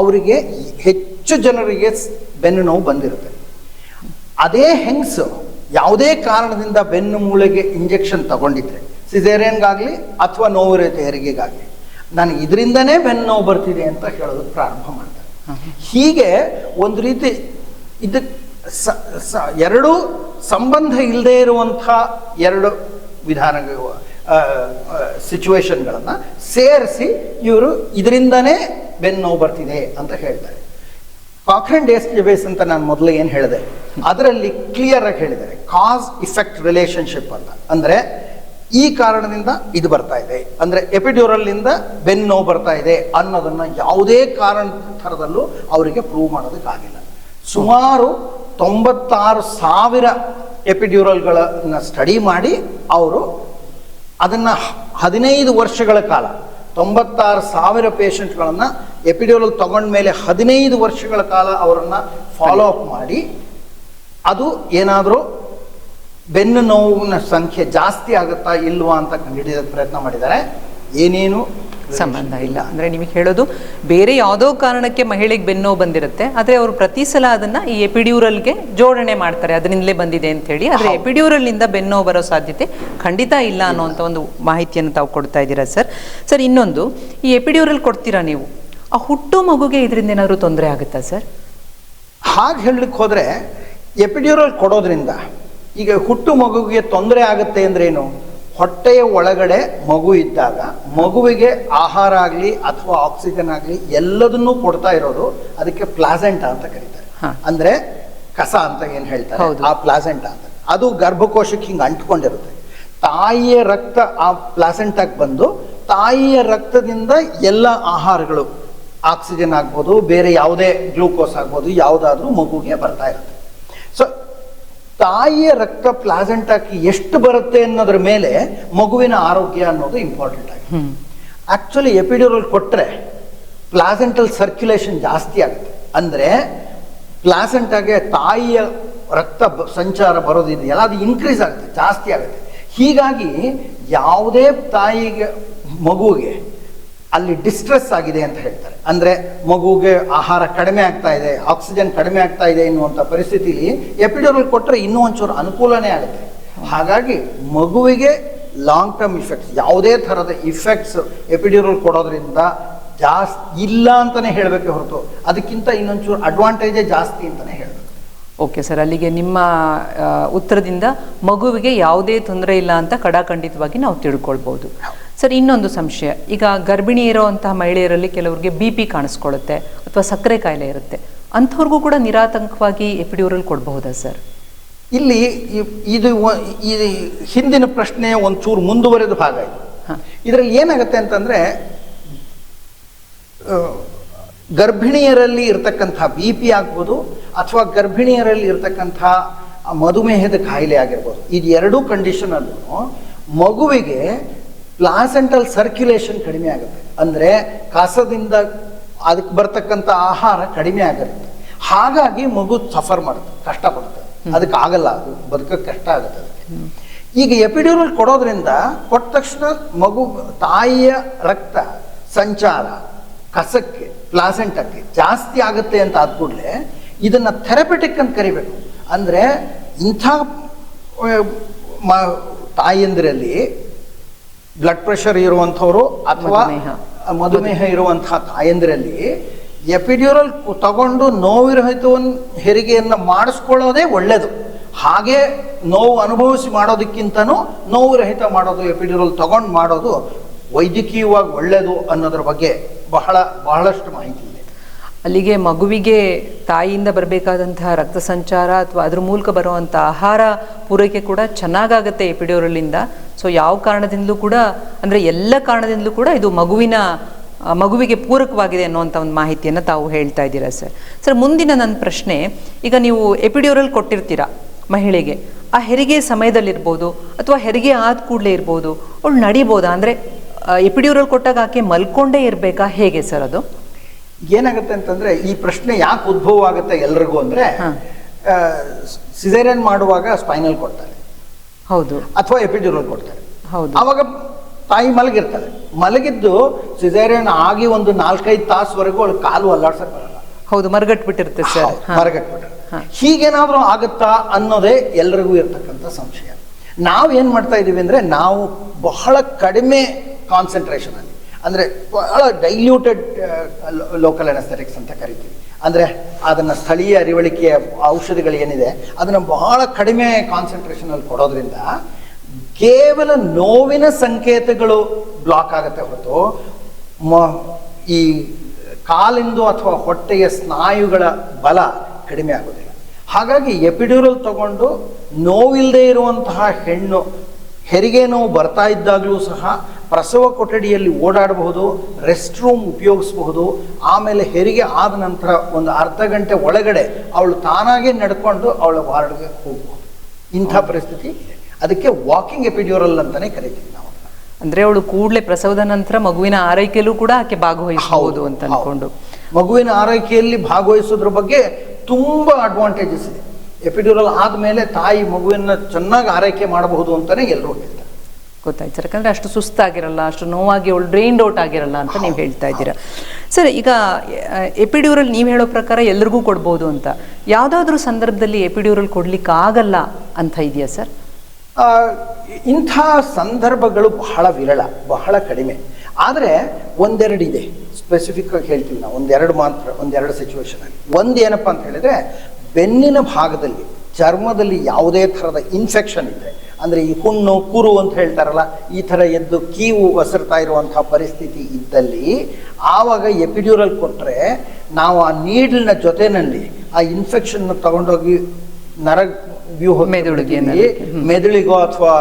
ಅವರಿಗೆ ಹೆಚ್ಚು ಜನರಿಗೆ ಬೆನ್ನು ನೋವು ಬಂದಿರುತ್ತೆ. ಅದೇ ಹೆಂಗ್ಸು ಯಾವುದೇ ಕಾರಣದಿಂದ ಬೆನ್ನು ಮೂಳೆಗೆ ಇಂಜೆಕ್ಷನ್ ತಗೊಂಡಿದ್ರೆ ಸಿಸೇರಿಯನ್ಗಾಗಲಿ ಅಥವಾ ನೋವು ರೀತಿ ಹೆರಿಗೆಗಾಗಲಿ, ನನಗೆ ಇದರಿಂದನೇ ಬೆನ್ನು ನೋವು ಬರ್ತಿದೆ ಅಂತ ಹೇಳೋದು ಪ್ರಾರಂಭ ಮಾಡ್ತಾರೆ. ಹೀಗೆ ಒಂದು ರೀತಿ ಇದಕ್ಕೆ ಸ- ಎರಡು ಸಂಬಂಧ ಇಲ್ಲದೆ ಇರುವಂಥ ಎರಡು ವಿಧಾನಗಳು ಸಿಚುವೇಶನ್ಗಳನ್ನು ಸೇರಿಸಿ ಇವರು ಇದರಿಂದನೇ ಬೆನ್ನು ನೋವು ಬರ್ತಿದೆ ಅಂತ ಹೇಳ್ತಾರೆ. ಕಾಕ್ರೆನ್ ಡೇಸ್ ಅಂತ ನಾನು ಮೊದಲು ಏನು ಹೇಳಿದೆ? ಅದರಲ್ಲಿ ಕ್ಲಿಯರ್ ಆಗಿ ಹೇಳಿದ್ದಾರೆ ಕಾಸ್ ಇಫೆಕ್ಟ್ ರಿಲೇಶನ್ಶಿಪ್ ಅಂತ. ಅಂದರೆ ಈ ಕಾರಣದಿಂದ ಇದು ಬರ್ತಾ ಇದೆ. ಅಂದರೆ ಎಪಿಡ್ಯೂರಲ್ನಿಂದ ಬೆನ್ನು ನೋವು ಬರ್ತಾ ಇದೆ ಅನ್ನೋದನ್ನು ಯಾವುದೇ ಕಾರಣ ಥರದಲ್ಲೂ ಅವರಿಗೆ ಪ್ರೂವ್ ಮಾಡೋದಕ್ಕಾಗಿಲ್ಲ. ಸುಮಾರು ತೊಂಬತ್ತಾರು ಸಾವಿರ ಎಪಿಡ್ಯೂರಲ್ಗಳನ್ನು ಸ್ಟಡಿ ಮಾಡಿ, ಅವರು ಅದನ್ನು ಹದಿನೈದು ವರ್ಷಗಳ ಕಾಲ ತೊಂಬತ್ತಾರು ಸಾವಿರ ಪೇಷಂಟ್ಗಳನ್ನು ತೊಗೊಂಡ ಮೇಲೆ ಹದಿನೈದು ವರ್ಷಗಳ ಕಾಲ ಅವರನ್ನು ಫಾಲೋ ಅಪ್ ಮಾಡಿ, ಅದು ಏನಾದರೂ ಬೆನ್ನು ನೋವಿನ ಸಂಖ್ಯೆ ಜಾಸ್ತಿ ಆಗುತ್ತಾ ಇಲ್ವಾ ಅಂತ ಕಂಡುಹಿಡಿಯೋದಕ್ಕೆ ಪ್ರಯತ್ನ ಮಾಡಿದ್ದಾರೆ. ಏನೇನು ಸಂಬಂಧ ಇಲ್ಲ. ಅಂದ್ರೆ ನಿಮಗೆ ಹೇಳೋದು ಬೇರೆ ಯಾವುದೋ ಕಾರಣಕ್ಕೆ ಮಹಿಳೆಗೆ ಬೆನ್ನೋ ಬಂದಿರುತ್ತೆ ಆದರೆ ಅವರು ಪ್ರತಿ ಸಲ ಅದನ್ನ ಈ ಎಪಿಡ್ಯೂರಲ್ಗೆ ಜೋಡಣೆ ಮಾಡ್ತಾರೆ. ಅದರಿಂದಲೇ ಬಂದಿದೆ ಅಂತ ಹೇಳಿ. ಆದ್ರೆ ಎಪಿಡ್ಯೂರಲ್ನಿಂದ ಬೆನ್ನೋ ಬರೋ ಸಾಧ್ಯತೆ ಖಂಡಿತ ಇಲ್ಲ ಅನ್ನೋವಂಥ ಒಂದು ಮಾಹಿತಿಯನ್ನು ತಾವು ಕೊಡ್ತಾ ಇದ್ದೀರಾ ಸರ್? ಸರ್ ಇನ್ನೊಂದು ಈ ಎಪಿಡ್ಯೂರಲ್ ಕೊಡ್ತೀರಾ ನೀವು? ಆ ಹುಟ್ಟು ಮಗುಗೆ ಇದರಿಂದ ಏನಾದ್ರು ತೊಂದರೆ ಆಗುತ್ತಾ ಸರ್? ಹಾಗೆ ಹೇಳಲಿಕ್ಕೆ ಹೋದರೆ ಎಪಿಡ್ಯೂರಲ್ ಕೊಡೋದ್ರಿಂದ ಈಗ ಹುಟ್ಟು ಮಗುಗೆ ತೊಂದರೆ ಆಗುತ್ತೆ ಅಂದ್ರೇನು? ಹೊಟ್ಟೆಯ ಒಳಗಡೆ ಮಗು ಇದ್ದಾಗ ಮಗುವಿಗೆ ಆಹಾರ ಆಗಲಿ ಅಥವಾ ಆಕ್ಸಿಜನ್ ಆಗಲಿ ಎಲ್ಲದನ್ನೂ ಕೊಡ್ತಾ ಇರೋದು ಅದಕ್ಕೆ ಪ್ಲಾಸೆಂಟ ಅಂತ ಕರೀತಾರೆ. ಅಂದ್ರೆ ಕಸ ಅಂತ ಏನು ಹೇಳ್ತಾರೆ. ಆ ಪ್ಲಾಸೆಂಟ ಅಂತ. ಅದು ಗರ್ಭಕೋಶಕ್ಕೆ ಹಿಂಗೆ ಅಂಟ್ಕೊಂಡಿರುತ್ತೆ. ತಾಯಿಯ ರಕ್ತ ಆ ಪ್ಲಾಸೆಂಟಾಗಿ ಬಂದು ತಾಯಿಯ ರಕ್ತದಿಂದ ಎಲ್ಲ ಆಹಾರಗಳು ಆಕ್ಸಿಜನ್ ಆಗ್ಬೋದು ಬೇರೆ ಯಾವುದೇ ಗ್ಲೂಕೋಸ್ ಆಗ್ಬೋದು ಯಾವುದಾದ್ರೂ ಮಗುಗೆ ಬರ್ತಾ ಇರುತ್ತೆ. ತಾಯಿಯ ರಕ್ತ ಪ್ಲಾಸೆಂಟಾಗಿ ಎಷ್ಟು ಬರುತ್ತೆ ಅನ್ನೋದ್ರ ಮೇಲೆ ಮಗುವಿನ ಆರೋಗ್ಯ ಅನ್ನೋದು ಇಂಪಾರ್ಟೆಂಟ್ ಆಗಿದೆ ಹ್ಮ್. ಆಕ್ಚುಲಿ ಎಪಿಡ್ಯೂರಲ್ ಕೊಟ್ಟರೆ ಪ್ಲಾಸೆಂಟಲ್ ಸರ್ಕ್ಯುಲೇಷನ್ ಜಾಸ್ತಿ ಆಗುತ್ತೆ. ಅಂದರೆ ಪ್ಲಾಸೆಂಟಾಗೆ ತಾಯಿಯ ರಕ್ತ ಸಂಚಾರ ಬರೋದಿದೆಯಲ್ಲ ಅದು ಇನ್ಕ್ರೀಸ್ ಆಗುತ್ತೆ ಜಾಸ್ತಿ ಆಗುತ್ತೆ. ಹೀಗಾಗಿ ಯಾವುದೇ ತಾಯಿಗೆ ಮಗುವಿಗೆ ಅಲ್ಲಿ ಡಿಸ್ಟ್ರೆಸ್ ಆಗಿದೆ ಅಂತ ಹೇಳ್ತಾರೆ. ಅಂದರೆ ಮಗುಗೆ ಆಹಾರ ಕಡಿಮೆ ಆಗ್ತಾ ಇದೆ ಆಕ್ಸಿಜನ್ ಕಡಿಮೆ ಆಗ್ತಾ ಇದೆ ಎನ್ನುವಂಥ ಪರಿಸ್ಥಿತಿಲಿ ಎಪಿಡ್ಯೂರಲ್ ಕೊಟ್ಟರೆ ಇನ್ನೂ ಒಂಚೂರು ಅನುಕೂಲನೇ ಆಗುತ್ತೆ. ಹಾಗಾಗಿ ಮಗುವಿಗೆ ಲಾಂಗ್ ಟರ್ಮ್ ಇಫೆಕ್ಟ್ಸ್ ಯಾವುದೇ ಥರದ ಇಫೆಕ್ಟ್ಸ್ ಎಪಿಡ್ಯೂರಲ್ ಕೊಡೋದ್ರಿಂದ ಜಾಸ್ತಿ ಇಲ್ಲ ಅಂತಲೇ ಹೇಳಬೇಕು ಹೊರತು ಅದಕ್ಕಿಂತ ಇನ್ನೊಂಚೂರು ಅಡ್ವಾಂಟೇಜೇ ಜಾಸ್ತಿ ಅಂತಲೇ ಹೇಳಬೇಕು. ಓಕೆ ಸರ್ ಅಲ್ಲಿಗೆ ನಿಮ್ಮ ಉತ್ತರದಿಂದ ಮಗುವಿಗೆ ಯಾವುದೇ ತೊಂದರೆ ಇಲ್ಲ ಅಂತ ಕಡಾಖಂಡಿತವಾಗಿ ನಾವು ತಿಳ್ಕೊಳ್ಬೋದು. ಸರ್ ಇನ್ನೊಂದು ಸಂಶಯ. ಈಗ ಗರ್ಭಿಣಿ ಇರೋವಂತಹ ಮಹಿಳೆಯರಲ್ಲಿ ಕೆಲವರಿಗೆ ಬಿ ಪಿ ಕಾಣಿಸ್ಕೊಳ್ಳುತ್ತೆ ಅಥವಾ ಸಕ್ಕರೆ ಕಾಯಿಲೆ ಇರುತ್ತೆ. ಅಂಥವ್ರಿಗೂ ಕೂಡ ನಿರಾತಂಕವಾಗಿ ಎಪಿಡ್ಯೂರಲ್ ಕೊಡಬಹುದಾ ಸರ್? ಇಲ್ಲಿ ಇದು ಈ ಹಿಂದಿನ ಪ್ರಶ್ನೆಯ ಒಂಚೂರು ಮುಂದುವರೆದ ಭಾಗ ಇದು. ಹಾ. ಇದರಲ್ಲಿ ಏನಾಗುತ್ತೆ ಅಂತಂದ್ರೆ ಗರ್ಭಿಣಿಯರಲ್ಲಿ ಇರತಕ್ಕಂಥ ಬಿ ಪಿ ಆಗ್ಬೋದು ಅಥವಾ ಗರ್ಭಿಣಿಯರಲ್ಲಿ ಇರತಕ್ಕಂಥ ಮಧುಮೇಹದ ಕಾಯಿಲೆ ಆಗಿರ್ಬೋದು. ಇದು ಎರಡೂ ಕಂಡೀಷನಲ್ಲೂ ಮಗುವಿಗೆ ಪ್ಲಾಸೆಂಟಲ್ ಸರ್ಕ್ಯುಲೇಷನ್ ಕಡಿಮೆ ಆಗುತ್ತೆ. ಅಂದರೆ ಕಸದಿಂದ ಅದಕ್ಕೆ ಬರ್ತಕ್ಕಂಥ ಆಹಾರ ಕಡಿಮೆ ಆಗುತ್ತೆ. ಹಾಗಾಗಿ ಮಗು ಸಫರ್ ಮಾಡುತ್ತೆ ಕಷ್ಟಪಡುತ್ತೆ ಅದಕ್ಕೆ ಆಗಲ್ಲ ಅದು ಬದುಕಕ್ಕೆ ಕಷ್ಟ ಆಗುತ್ತೆ ಅದಕ್ಕೆ ಈಗ ಎಪಿಡ್ಯೂರಲ್ ಕೊಡೋದ್ರಿಂದ ಕೊಟ್ಟ ತಕ್ಷಣ ಮಗು ತಾಯಿಯ ರಕ್ತ ಸಂಚಾರ ಕಸಕ್ಕೆ ಪ್ಲಾಸೆಂಟಕ್ಕೆ ಜಾಸ್ತಿ ಆಗುತ್ತೆ ಅಂತ ಆದ ಕೂಡಲೇ ಇದನ್ನು ಥೆರಪೆಟಿಕ್ ಅಂತ ಕರಿಬೇಕು. ಅಂದರೆ ಇಂಥ ತಾಯಂದಿರಲ್ಲಿ ಬ್ಲಡ್ ಪ್ರೆಷರ್ ಇರುವಂಥವ್ರು ಅಥವಾ ಮಧುಮೇಹ. ಇರುವಂತಹ ತಾಯಂದಿರಲ್ಲಿ ಎಪಿಡ್ಯೂರಲ್ ತಗೊಂಡು ನೋವಿರಹಿತವನ್ನು ಹೆರಿಗೆಯನ್ನು ಮಾಡಿಸ್ಕೊಳ್ಳೋದೇ ಒಳ್ಳೆಯದು ಹಾಗೆ ನೋವು ಅನುಭವಿಸಿ ಮಾಡೋದಕ್ಕಿಂತನೂ ನೋವು ರಹಿತ ಮಾಡೋದು ಎಪಿಡ್ಯೂರಲ್ ತಗೊಂಡು ಮಾಡೋದು ವೈದ್ಯಕೀಯವಾಗಿ ಒಳ್ಳೆಯದು ಅನ್ನೋದ್ರ ಬಗ್ಗೆ ಬಹಳ ಬಹಳಷ್ಟು ಮಾಹಿತಿ ಅಲ್ಲಿಗೆ ಮಗುವಿಗೆ ತಾಯಿಯಿಂದ ಬರಬೇಕಾದಂತಹ ರಕ್ತ ಸಂಚಾರ ಅಥವಾ ಅದ್ರ ಮೂಲಕ ಬರುವಂಥ ಆಹಾರ ಪೂರೈಕೆ ಕೂಡ ಚೆನ್ನಾಗಾಗತ್ತೆ ಎಪಿಡ್ಯೂರಲಿಂದ ಸೊ ಯಾವ ಕಾರಣದಿಂದಲೂ ಕೂಡ, ಅಂದರೆ ಎಲ್ಲ ಕಾರಣದಿಂದಲೂ ಕೂಡ ಇದು ಮಗುವಿನ ಮಗುವಿಗೆ ಪೂರಕವಾಗಿದೆ ಅನ್ನುವಂಥ ಒಂದು ಮಾಹಿತಿಯನ್ನು ತಾವು ಹೇಳ್ತಾ ಇದ್ದೀರಾ ಸರ್? ಸರ್, ಮುಂದಿನ ನನ್ನ ಪ್ರಶ್ನೆ, ಈಗ ನೀವು ಎಪಿಡಿಯೋರಲ್ ಕೊಟ್ಟಿರ್ತೀರಾ ಮಹಿಳೆಗೆ, ಆ ಹೆರಿಗೆ ಸಮಯದಲ್ಲಿರ್ಬೋದು ಅಥವಾ ಹೆರಿಗೆ ಆದ ಕೂಡಲೇ ಇರ್ಬೋದು, ಅವಳು ನಡಿಬೋದಾ? ಅಂದರೆ ಎಪಿಡ್ಯೂರಲ್ ಕೊಟ್ಟಾಗ ಆಕೆ ಮಲ್ಕೊಂಡೇ ಇರಬೇಕಾ? ಹೇಗೆ ಸರ್ ಅದು? ಏನಾಗುತ್ತೆ ಅಂತಂದ್ರೆ ಈ ಪ್ರಶ್ನೆ ಯಾಕೆ ಉದ್ಭವ ಆಗುತ್ತೆ ಎಲ್ರಿಗೂ ಅಂದ್ರೆ. ಸಿಸೇರಿಯನ್ ಮಾಡುವಾಗ ಸ್ಪೈನಲ್ ಕೊಡ್ತಾರೆ. ಹೌದು. ಅಥವಾ ಎಪಿಡ್ಯೂರಲ್ ಕೊಡ್ತಾರೆ. ಹೌದು. ಅವಾಗ ತಾಯಿ ಮಲಗಿರ್ತಾರೆ ಮಲಗಿದ್ದು ಸಿಸೇರಿಯನ್ ಆಗಿ ಒಂದು ನಾಲ್ಕೈದು ತಾಸುವರೆಗೂ ಅವಳು ಕಾಲು ಅಲ್ಲಾಡ್ಸಕ್ ಬರಲ್ಲ. ಹೌದು ಮರಗಟ್ಬಿಟ್ಟಿರುತ್ತೆ ಸರ್. ಹೌದು, ಮರಗಟ್ಬಿಟ್ರೆ. ಹೀಗೇನಾದ್ರೂ ಆಗುತ್ತಾ ಅನ್ನೋದೇ ಎಲ್ರಿಗೂ ಇರ್ತಕ್ಕಂಥ ಸಂಶಯ. ನಾವು ಏನ್ ಮಾಡ್ತಾ ಇದೀವಿ ಅಂದ್ರೆ ನಾವು ಬಹಳ ಕಡಿಮೆ ಕಾನ್ಸಂಟ್ರೇಷನ್ ಅಲ್ಲಿ ಅಂದ್ರೆ ಬಹಳ ಡೈಲ್ಯೂಟೆಡ್ ಲೋಕಲ್ ಅನಸ್ಥೆಟಿಕ್ಸ್ ಅಂತ ಕರಿತೀವಿ. ಅಂದ್ರೆ ಅದನ್ನ ಸ್ಥಳೀಯ ಅರಿವಳಿಕೆಯ ಔಷಧಿಗಳು ಏನಿದೆ, ಅದನ್ನ ಬಹಳ ಕಡಿಮೆ ಕಾನ್ಸಂಟ್ರೇಷನ್ ಅಲ್ಲಿ ಕೊಡೋದ್ರಿಂದ ಕೇವಲ ನೋವಿನ ಸಂಕೇತಗಳು ಬ್ಲಾಕ್ ಆಗುತ್ತೆ ಹೊರತು, ಮ- ಈ ಕಾಲಿಂದು ಅಥವಾ ಹೊಟ್ಟೆಯ ಸ್ನಾಯುಗಳ ಬಲ ಕಡಿಮೆ ಆಗೋದಿಲ್ಲ. ಹಾಗಾಗಿ ಎಪಿಡ್ಯೂರಲ್ ತಗೊಂಡು ನೋವಿಲ್ಲದೆ ಇರುವಂತಹ ಹೆಣ್ಣು ಹೆರಿಗೆ ನೋವು ಬರ್ತಾ ಇದ್ದಾಗಲೂ ಸಹ ಪ್ರಸವ ಕೊಠಡಿಯಲ್ಲಿ ಓಡಾಡಬಹುದು ರೆಸ್ಟ್ ರೂಮ್ ಉಪಯೋಗಿಸಬಹುದು ಆಮೇಲೆ ಹೆರಿಗೆ ಆದ ನಂತರ ಒಂದು ಅರ್ಧ ಗಂಟೆ ಒಳಗಡೆ ಅವಳು ತಾನಾಗೇ ನಡ್ಕೊಂಡು ಅವಳ ವಾರ್ಡ್ಗೆ ಹೋಗ್ಬೋದು. ಇಂಥ ಪರಿಸ್ಥಿತಿ ಇದೆ. ಅದಕ್ಕೆ ವಾಕಿಂಗ್ ಎಪಿಡ್ಯೂರಲ್ ಅಂತಾನೆ ಕರಿತೀವಿ ನಾವು. ಅಂದ್ರೆ ಅವಳು ಕೂಡಲೇ ಪ್ರಸವದ ನಂತರ ಮಗುವಿನ ಆರೈಕೆಯಲ್ಲೂ ಕೂಡ ಆಕೆ ಭಾಗವಹಿಸಬಹುದು ಅಂತ. ಅನ್ಕೊಂಡು. ಮಗುವಿನ ಆರೈಕೆಯಲ್ಲಿ ಭಾಗವಹಿಸೋದ್ರ ಬಗ್ಗೆ ತುಂಬಾ ಅಡ್ವಾಂಟೇಜಸ್ ಇದೆ. ಎಪಿಡ್ಯೂರಲ್ ಆದಮೇಲೆ ತಾಯಿ ಮಗುವನ್ನು ಚೆನ್ನಾಗಿ ಆರೈಕೆ ಮಾಡಬಹುದು ಅಂತಲೇ ಎಲ್ಲರೂ ಹೇಳ್ತಾರೆ. ಗೊತ್ತಾಯ್ತು ಸರ್. ಯಾಕಂದ್ರೆ ಅಷ್ಟು ಸುಸ್ತಾಗಿರಲ್ಲ ಅಷ್ಟು ನೋವಾಗಿ ಅವಳು ಡ್ರೈನ್ಡ್ ಔಟ್ ಆಗಿರಲ್ಲ ಅಂತ ನೀವು ಹೇಳ್ತಾ ಇದ್ದೀರಾ. ಸರ್ ಈಗ ಎಪಿಡ್ಯೂರಲ್ ನೀವು ಹೇಳೋ ಪ್ರಕಾರ ಎಲ್ರಿಗೂ ಕೊಡ್ಬೋದು ಅಂತ. ಯಾವುದಾದ್ರೂ ಸಂದರ್ಭದಲ್ಲಿ ಎಪಿಡ್ಯೂರಲ್ ಕೊಡ್ಲಿಕ್ಕೆ ಆಗಲ್ಲ ಅಂತ ಇದೆಯಾ ಸರ್? ಇಂಥ ಸಂದರ್ಭಗಳು ಬಹಳ ವಿರಳ ಬಹಳ ಕಡಿಮೆ. ಆದರೆ ಒಂದೆರಡು ಇದೆ. ಸ್ಪೆಸಿಫಿಕ್ ಆಗಿ ಹೇಳ್ತೀವಿ ನಾವು. ಒಂದೆರಡು ಮಾತ್ರ ಒಂದೆರಡು ಸಿಚುವೇಶನ್ ಅಲ್ಲಿ. ಒಂದು ಏನಪ್ಪ ಅಂತ ಹೇಳಿದ್ರೆ ಬೆನ್ನಿನ ಭಾಗದಲ್ಲಿ ಚರ್ಮದಲ್ಲಿ ಯಾವುದೇ ಥರದ ಇನ್ಫೆಕ್ಷನ್ ಇದೆ ಅಂದರೆ ಈ ಹುಣ್ಣು ಕುರು ಅಂತ ಹೇಳ್ತಾರಲ್ಲ ಈ ಥರ ಎದ್ದು ಕೀವು ಒಸರ್ತಾ ಇರುವಂತಹ ಪರಿಸ್ಥಿತಿ ಇದ್ದಲ್ಲಿ ಆವಾಗ ಎಪಿಡ್ಯೂರಲ್ ಕೊಟ್ಟರೆ ನಾವು ಆ ನೀಡ್ಲಿನ ಜೊತೆನಲ್ಲಿ ಆ ಇನ್ಫೆಕ್ಷನ್ ತಗೊಂಡೋಗಿ ನರ ವ್ಯೂಹ ಮೆದುಳಿಗೆ ಮೆದುಳಿಗೋ ಅಥವಾ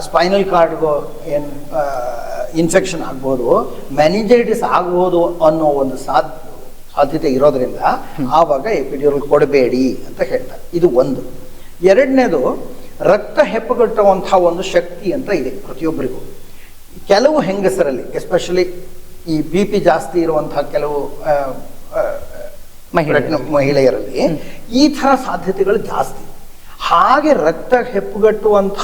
ಸ್ಪೈನಲ್ ಕಾರ್ಡ್ಗೋ ಏನು ಇನ್ಫೆಕ್ಷನ್ ಆಗ್ಬೋದು ಮೆನಿಂಜೈಟಿಸ್ ಆಗ್ಬೋದು ಅನ್ನೋ ಒಂದು ಸಾಧ್ಯ ಸಾಧ್ಯತೆ ಇರೋದ್ರಿಂದ ಆವಾಗ ಎಪಿಡ್ಯೂರಲ್ ಕೊಡಬೇಡಿ ಅಂತ ಹೇಳ್ತಾರೆ. ಇದು ಒಂದು. ಎರಡನೇದು ರಕ್ತ ಹೆಪ್ಪುಗಟ್ಟುವಂಥ ಒಂದು ಶಕ್ತಿ ಅಂತ ಇದೆ ಪ್ರತಿಯೊಬ್ಬರಿಗೂ ಕೆಲವು ಹೆಂಗಸರಲ್ಲಿ ಎಸ್ಪೆಷಲಿ ಈ ಬಿ ಪಿ ಜಾಸ್ತಿ ಇರುವಂತಹ ಕೆಲವು. ಮಹಿಳೆಯರಲ್ಲಿ. ಈ ಥರ ಸಾಧ್ಯತೆಗಳು ಜಾಸ್ತಿ. ಹಾಗೆ ರಕ್ತ ಹೆಪ್ಪುಗಟ್ಟುವಂಥ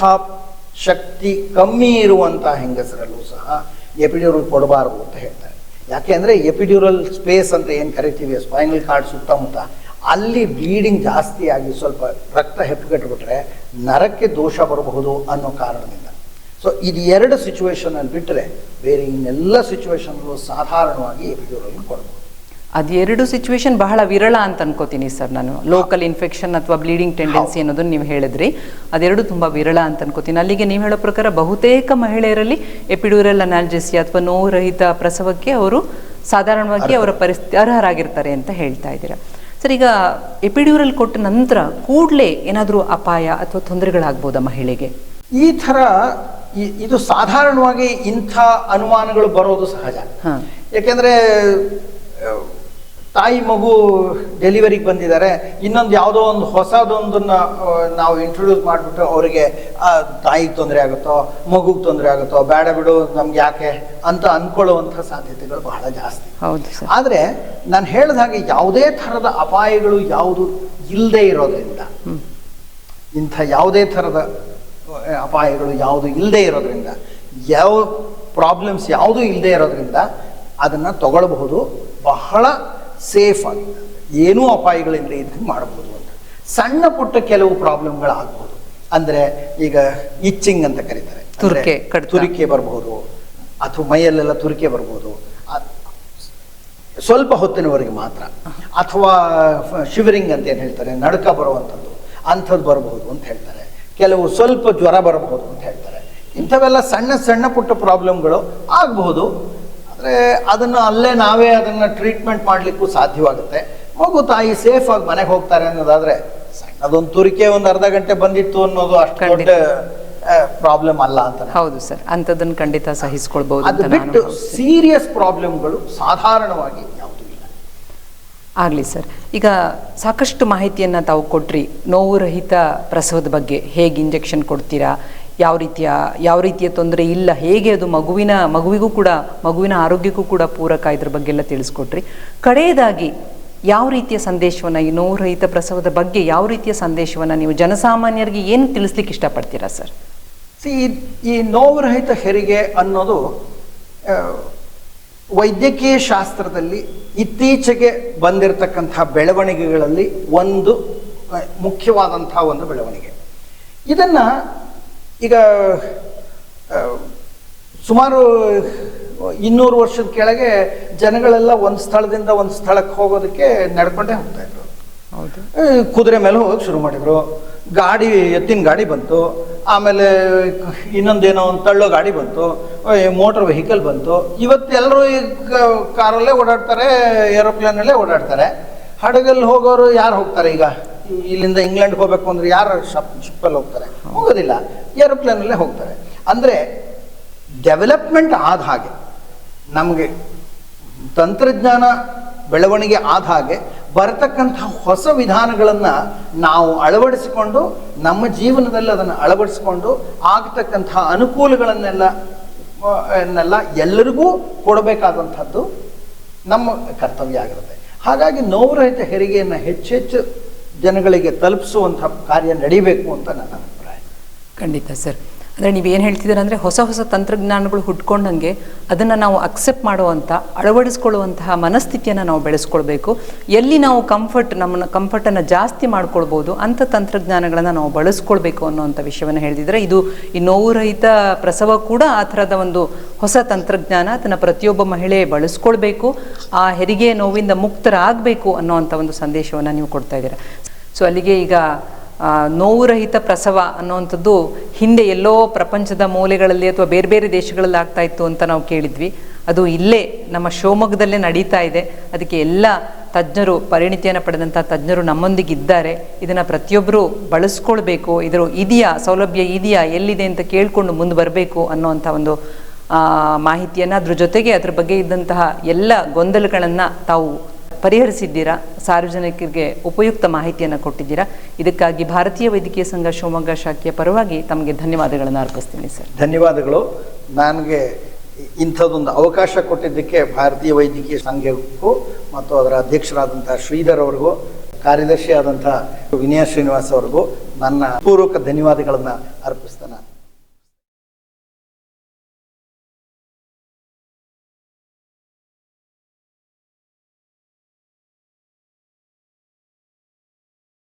ಶಕ್ತಿ ಕಮ್ಮಿ ಇರುವಂಥ ಹೆಂಗಸರಲ್ಲೂ ಸಹ ಎಪಿಡ್ಯೂರಲ್ ಕೊಡಬಾರದು ಅಂತ ಹೇಳ್ತಾರೆ. ಯಾಕೆ ಅಂದರೆ ಎಪಿಡ್ಯೂರಲ್ ಸ್ಪೇಸ್ ಅಂತ ಏನು ಕರಿತೀವಿ, ಸ್ಪೈನಲ್ ಕಾರ್ಡ್ ಸುತ್ತಮುತ್ತ, ಅಲ್ಲಿ ಬ್ಲೀಡಿಂಗ್ ಜಾಸ್ತಿ ಆಗಿ ಸ್ವಲ್ಪ ರಕ್ತ ಹೆಪ್ಪುಗಟ್ಟಿಬಿಟ್ರೆ ನರಕ್ಕೆ ದೋಷ ಬರಬಹುದು ಅನ್ನೋ ಕಾರಣದಿಂದ. ಸೊ ಇದು ಎರಡು ಸಿಚುವೇಶನಲ್ಲಿ ಬಿಟ್ಟರೆ ಬೇರೆ ಇನ್ನೆಲ್ಲ ಸಿಚುವೇಶನ್ಗಳು ಸಾಧಾರಣವಾಗಿ ಎಪಿಡ್ಯೂರಲ್ ಕೊಡಬಹುದು ಎರಡು ಸಿಚುವೇಶನ್ ಬಹಳ ವಿರಳ ಅಂತ ಅನ್ಕೋತೀನಿ ಸರ್ ನಾನು. ಲೋಕಲ್ ಇನ್ಫೆಕ್ಷನ್ ಅಥವಾ ಬ್ಲೀಡಿಂಗ್ ಟೆಂಡೆನ್ಸಿ ಅನ್ನೋದನ್ನ ನೀವು ಹೇಳಿದ್ರಿ. ಅದೆರಡು ತುಂಬಾ ವಿರಳ ಅಂತ ಅನ್ಕೋತೀನಿ. ಅಲ್ಲಿಗೆ ನೀವು ಹೇಳೋ ಪ್ರಕಾರ ಬಹುತೇಕ ಮಹಿಳೆಯರಲ್ಲಿ ಎಪಿಡ್ಯೂರಲ್ ಅನಾಲ್ಜೆಸಿಯಾ ಅಥವಾ ನೋವು ರಹಿತ ಪ್ರಸವಕ್ಕೆ ಅವರು ಸಾಧಾರಣವಾಗಿ ಅವರ ಪರಿಸ್ಥಿತಿ ಅರ್ಹರಾಗಿರ್ತಾರೆ ಅಂತ ಹೇಳ್ತಾ ಇದ್ದೀರಾ. ಸರ್ ಈಗ ಎಪಿಡ್ಯೂರಲ್ ಕೊಟ್ಟ ನಂತರ ಕೂಡಲೇ ಏನಾದರೂ ಅಪಾಯ ಅಥವಾ ತೊಂದರೆಗಳಾಗ್ಬೋದಾ ಮಹಿಳೆಗೆ? ಈ ಥರ ಇದು ಸಾಧಾರಣವಾಗಿ ಇಂಥ ಅನುಮಾನಗಳು ಬರೋದು ಸಹಜ. ಯಾಕೆಂದ್ರೆ ತಾಯಿ ಮಗು ಡೆಲಿವರಿಗೆ ಬಂದಿದ್ದಾರೆ. ಇನ್ನೊಂದು ಯಾವುದೋ ಒಂದು ಹೊಸದೊಂದನ್ನು ನಾವು ಇಂಟ್ರೊಡ್ಯೂಸ್ ಮಾಡಿಬಿಟ್ಟು ಅವರಿಗೆ ತಾಯಿಗೆ ತೊಂದರೆ ಆಗುತ್ತೋ ಮಗುಗೆ ತೊಂದರೆ ಆಗುತ್ತೋ ಬೇಡ ಬಿಡು ನಮ್ಗೆ ಯಾಕೆ ಅಂತ ಅಂದ್ಕೊಳ್ಳುವಂಥ ಸಾಧ್ಯತೆಗಳು ಬಹಳ ಜಾಸ್ತಿ. ಹೌದು ಆದರೆ ನಾನು ಹೇಳಿದ ಹಾಗೆ ಯಾವುದೇ ಥರದ ಅಪಾಯಗಳು ಯಾವುದು ಇಲ್ಲದೆ ಇರೋದ್ರಿಂದ ಇಂಥ ಯಾವುದೇ ಥರದ ಅಪಾಯಗಳು ಯಾವುದು ಇಲ್ಲದೆ ಇರೋದ್ರಿಂದ ಯಾವ ಪ್ರಾಬ್ಲಮ್ಸ್ ಯಾವುದೂ ಇಲ್ಲದೆ ಇರೋದ್ರಿಂದ ಅದನ್ನು ತಗೊಳ್ಬಹುದು. ಬಹಳ ಸೇಫ್ ಆಗಿ. ಏನೂ ಅಪಾಯಗಳಿಲ್ಲದೆ ಇದ್ದಂಗೆ ಮಾಡ್ಬೋದು ಅಂತ. ಸಣ್ಣ ಪುಟ್ಟ ಕೆಲವು ಪ್ರಾಬ್ಲಮ್ಗಳಾಗ್ಬೋದು ಅಂದರೆ ಈಗ ಇಚ್ಚಿಂಗ್ ಅಂತ ಕರೀತಾರೆ. ತುರಿಕೆ ತುರ್ಕೆ, ಬರ್ಬೋದು. ಅಥವಾ ಮೈಯಲ್ಲೆಲ್ಲ ತುರಿಕೆ ಬರ್ಬೋದು. ಸ್ವಲ್ಪ ಹೊತ್ತಿನವರೆಗೆ ಮಾತ್ರ. ಅಥವಾ ಶಿವರಿಂಗ್ ಅಂತ ಏನು ಹೇಳ್ತಾರೆ? ನಡುಕ ಬರುವಂಥದ್ದು. ಅಂಥದ್ದು ಬರಬಹುದು ಅಂತ ಹೇಳ್ತಾರೆ. ಕೆಲವು ಸ್ವಲ್ಪ ಜ್ವರ ಬರಬಹುದು ಅಂತ ಹೇಳ್ತಾರೆ. ಇಂಥವೆಲ್ಲ ಸಣ್ಣ ಸಣ್ಣ ಪುಟ್ಟ ಪ್ರಾಬ್ಲಮ್ಗಳು ಆಗಬಹುದು ಆದರೆ ಅದನ್ನು ಅಲ್ಲೇ ನಾವೇ ಅದನ್ನು ಟ್ರೀಟ್ಮೆಂಟ್ ಮಾಡಲಿಕ್ಕೂ ಸಾಧ್ಯವಾಗುತ್ತೆ. ಮಗು ತಾಯಿ ಸೇಫ್ ಆಗಿ ಮನೆಗೆ ಹೋಗ್ತಾರೆ ಅನ್ನೋದಾದ್ರೆ ಅದೊಂದು ತುರಿಕೆ ಒಂದು ಅರ್ಧ ಗಂಟೆ ಬಂದಿತ್ತು ಅನ್ನೋದು ಅಷ್ಟು ದೊಡ್ಡ ಪ್ರಾಬ್ಲಮ್ ಅಲ್ಲ ಅಂತ ಹೌದು ಸರ್ ಅಂಥದ್ದನ್ನು ಖಂಡಿತ ಸಹಿಸ್ಕೊಳ್ಬಹುದು ಅದು ಬಿಟ್ಟು ಸೀರಿಯಸ್ ಪ್ರಾಬ್ಲಮ್ಗಳು ಸಾಧಾರಣವಾಗಿ ಯಾವುದು ಇಲ್ಲ. ಆಗಲಿ ಸರ್ ಈಗ ಸಾಕಷ್ಟು ಮಾಹಿತಿಯನ್ನು ತಾವು ಕೊಟ್ರಿ. ನೋವು ರಹಿತ ಪ್ರಸವದ ಬಗ್ಗೆ ಹೇಗೆ ಇಂಜೆಕ್ಷನ್ ಕೊಡ್ತೀರಾ? ಯಾವ ರೀತಿಯ ಯಾವ ರೀತಿಯ ತೊಂದರೆ ಇಲ್ಲ, ಹೇಗೆ ಅದು ಮಗುವಿನ, ಮಗುವಿಗೂ ಕೂಡ, ಮಗುವಿನ ಆರೋಗ್ಯಕ್ಕೂ ಕೂಡ ಪೂರಕ ಇದ್ರ ಬಗ್ಗೆ ಎಲ್ಲ ತಿಳಿಸ್ಕೊಟ್ರಿ. ಕಡೆಯದಾಗಿ ಯಾವ ರೀತಿಯ ಸಂದೇಶವನ್ನು ಈ ನೋವು ರಹಿತ ಪ್ರಸವದ ಬಗ್ಗೆ ಯಾವ ರೀತಿಯ ಸಂದೇಶವನ್ನು ನೀವು ಜನಸಾಮಾನ್ಯರಿಗೆ ಏನು ತಿಳಿಸ್ಲಿಕ್ಕೆ ಇಷ್ಟಪಡ್ತೀರಾ ಸರ್? ಸಿ, ಈ ನೋವುರಹಿತ ಹೆರಿಗೆ ಅನ್ನೋದು ವೈದ್ಯಕೀಯ ಶಾಸ್ತ್ರದಲ್ಲಿ ಇತ್ತೀಚೆಗೆ ಬಂದಿರತಕ್ಕಂಥ ಬೆಳವಣಿಗೆಗಳಲ್ಲಿ ಒಂದು ಮುಖ್ಯವಾದಂಥ ಒಂದು ಬೆಳವಣಿಗೆ. ಇದನ್ನು ಈಗ ಸುಮಾರು ಇನ್ನೂರು ವರ್ಷದ ಕೆಳಗೆ ಜನಗಳೆಲ್ಲ ಒಂದು ಸ್ಥಳದಿಂದ ಒಂದು ಸ್ಥಳಕ್ಕೆ ಹೋಗೋದಕ್ಕೆ ನಡ್ಕೊಂಡೇ ಹೋಗ್ತಾ ಇದ್ರು. ಕುದುರೆ ಮೇಲೆ ಹೋಗಕ್ಕೆ ಶುರು ಮಾಡಿದ್ರು. ಗಾಡಿ ಎತ್ತಿನ ಗಾಡಿ ಬಂತು. ಆಮೇಲೆ ಇನ್ನೊಂದೇನೋ ಒಂದು ತಳ್ಳೋ ಗಾಡಿ ಬಂತು. ಮೋಟರ್ ವೆಹಿಕಲ್ ಬಂತು. ಇವತ್ತು ಎಲ್ಲರೂ ಈಗ ಕಾರಲ್ಲೇ ಓಡಾಡ್ತಾರೆ ಏರೋಪ್ಲೇನಲ್ಲೇ ಓಡಾಡ್ತಾರೆ. ಹಡಗಲ್ಲಿ ಹೋಗೋರು ಯಾರು ಹೋಗ್ತಾರೆ ಈಗ? ಇಲ್ಲಿಂದ ಇಂಗ್ಲೆಂಡ್ ಹೋಗ್ಬೇಕು ಅಂದ್ರೆ ಯಾರು ಶಪ್ ಶಿಪ್ಪಲ್ಲಿ ಹೋಗ್ತಾರೆ? ಹೋಗೋದಿಲ್ಲ. ಏರೋಪ್ಲೇನಲ್ಲೇ ಹೋಗ್ತಾರೆ. ಅಂದರೆ ಡೆವಲಪ್ಮೆಂಟ್ ಆದ ಹಾಗೆ, ನಮಗೆ ತಂತ್ರಜ್ಞಾನ ಬೆಳವಣಿಗೆ ಆದ ಹಾಗೆ ಬರತಕ್ಕಂಥ ಹೊಸ ವಿಧಾನಗಳನ್ನು ನಾವು ಅಳವಡಿಸಿಕೊಂಡು, ನಮ್ಮ ಜೀವನದಲ್ಲಿ ಅದನ್ನು ಅಳವಡಿಸಿಕೊಂಡು, ಆಗ್ತಕ್ಕಂಥ ಅನುಕೂಲಗಳನ್ನೆಲ್ಲ ಎನ್ನೆಲ್ಲ ಎಲ್ಲರಿಗೂ ಕೊಡಬೇಕಾದಂಥದ್ದು ನಮ್ಮ ಕರ್ತವ್ಯ ಆಗಿರುತ್ತೆ. ಹಾಗಾಗಿ ನೋವುರಹಿತ ಹೆರಿಗೆಯನ್ನು ಹೆಚ್ಚೆಚ್ಚು ಜನಗಳಿಗೆ ತಲುಪಿಸುವಂಥ ಕಾರ್ಯ ನಡಿಬೇಕು ಅಂತ ನನ್ನ ಅಭಿಪ್ರಾಯ. ಖಂಡಿತ ಸರ್. ಅಂದರೆ ನೀವು ಏನು ಹೇಳ್ತಿದ್ದೀರ ಅಂದರೆ ಹೊಸ ಹೊಸ ತಂತ್ರಜ್ಞಾನಗಳು ಹುಟ್ಕೊಂಡಂಗೆ ಅದನ್ನು ನಾವು ಅಕ್ಸೆಪ್ಟ್ ಮಾಡುವಂಥ ಅಳವಡಿಸ್ಕೊಳ್ಳುವಂತಹ ಮನಸ್ಥಿತಿಯನ್ನು ನಾವು ಬೆಳೆಸ್ಕೊಳ್ಬೇಕು. ಎಲ್ಲಿ ನಾವು ಕಂಫರ್ಟ್ ನಮ್ಮನ್ನು ಕಂಫರ್ಟನ್ನು ಜಾಸ್ತಿ ಮಾಡ್ಕೊಳ್ಬೋದು ಅಂಥ ತಂತ್ರಜ್ಞಾನಗಳನ್ನು ನಾವು ಬಳಸ್ಕೊಳ್ಬೇಕು ಅನ್ನೋವಂಥ ವಿಷಯವನ್ನು ಹೇಳ್ತಿದ್ರೆ ಇದು ಈ ನೋವು ರಹಿತ ಪ್ರಸವ ಕೂಡ ಆ ಥರದ ಒಂದು ಹೊಸ ತಂತ್ರಜ್ಞಾನ ಅದನ್ನು ಪ್ರತಿಯೊಬ್ಬ ಮಹಿಳೆ ಬಳಸ್ಕೊಳ್ಬೇಕು. ಆ ಹೆರಿಗೆ ನೋವಿಂದ ಮುಕ್ತರಾಗಬೇಕು ಅನ್ನೋವಂಥ ಒಂದು ಸಂದೇಶವನ್ನು ನೀವು ಕೊಡ್ತಾ ಇದ್ದೀರಾ. ಸೊ ಅಲ್ಲಿಗೆ ಈಗ ನೋವುರಹಿತ ನೋವು ರಹಿತ ಪ್ರಸವ ಅನ್ನುವಂಥದ್ದು ಹಿಂದೆ ಎಲ್ಲೋ ಪ್ರಪಂಚದ ಮೂಲೆಗಳಲ್ಲಿ ಅಥವಾ ಬೇರೆ ಬೇರೆ ದೇಶಗಳಲ್ಲಿ ಆಗ್ತಾ ಇತ್ತು ಅಂತ ನಾವು ಕೇಳಿದ್ವಿ. ಅದು ಇಲ್ಲೇ ನಮ್ಮ ಶಿವಮೊಗ್ಗದಲ್ಲೇ ನಡೀತಾ ಇದೆ. ಅದಕ್ಕೆ ಎಲ್ಲ ತಜ್ಞರು, ಪರಿಣಿತಿಯನ್ನು ಪಡೆದಂಥ ತಜ್ಞರು ನಮ್ಮೊಂದಿಗೆ ಇದ್ದಾರೆ ಇದನ್ನು ಪ್ರತಿಯೊಬ್ಬರು ಬಳಸ್ಕೊಳ್ಬೇಕು. ಇದರ ಇದೆಯಾ, ಸೌಲಭ್ಯ ಇದೆಯಾ, ಎಲ್ಲಿದೆ ಅಂತ ಕೇಳಿಕೊಂಡು ಮುಂದೆ ಬರಬೇಕು ಅನ್ನೋವಂಥ ಒಂದು ಮಾಹಿತಿಯನ್ನು ಅದ್ರ ಜೊತೆಗೆ ಅದ್ರ ಬಗ್ಗೆ ಇದ್ದಂತಹ ಎಲ್ಲ ಗೊಂದಲಗಳನ್ನು ತಾವು ಪರಿಹರಿಸಿದ್ದೀರಾ? ಸಾರ್ವಜನಿಕರಿಗೆ ಉಪಯುಕ್ತ ಮಾಹಿತಿಯನ್ನು ಕೊಟ್ಟಿದ್ದೀರಾ? ಇದಕ್ಕಾಗಿ ಭಾರತೀಯ ವೈದ್ಯಕೀಯ ಸಂಘ ಶಿವಮೊಗ್ಗ ಶಾಖೆಯ ಪರವಾಗಿ ತಮಗೆ ಧನ್ಯವಾದಗಳನ್ನು ಅರ್ಪಿಸ್ತೀನಿ ಸರ್. ಧನ್ಯವಾದಗಳು. ನನಗೆ ಇಂಥದ್ದೊಂದು ಅವಕಾಶ ಕೊಟ್ಟಿದ್ದಕ್ಕೆ ಭಾರತೀಯ ವೈದ್ಯಕೀಯ ಸಂಘಕ್ಕೂ ಮತ್ತು ಅದರ ಅಧ್ಯಕ್ಷರಾದಂಥ ಶ್ರೀಧರ್ ಅವ್ರಿಗೂ ಕಾರ್ಯದರ್ಶಿ ಆದಂಥ ವಿನಯ ಶ್ರೀನಿವಾಸ್ ಅವ್ರಿಗೂ ನನ್ನ ಪೂರ್ವಕ ಧನ್ಯವಾದಗಳನ್ನು ಅರ್ಪಿಸ್ತೇನೆ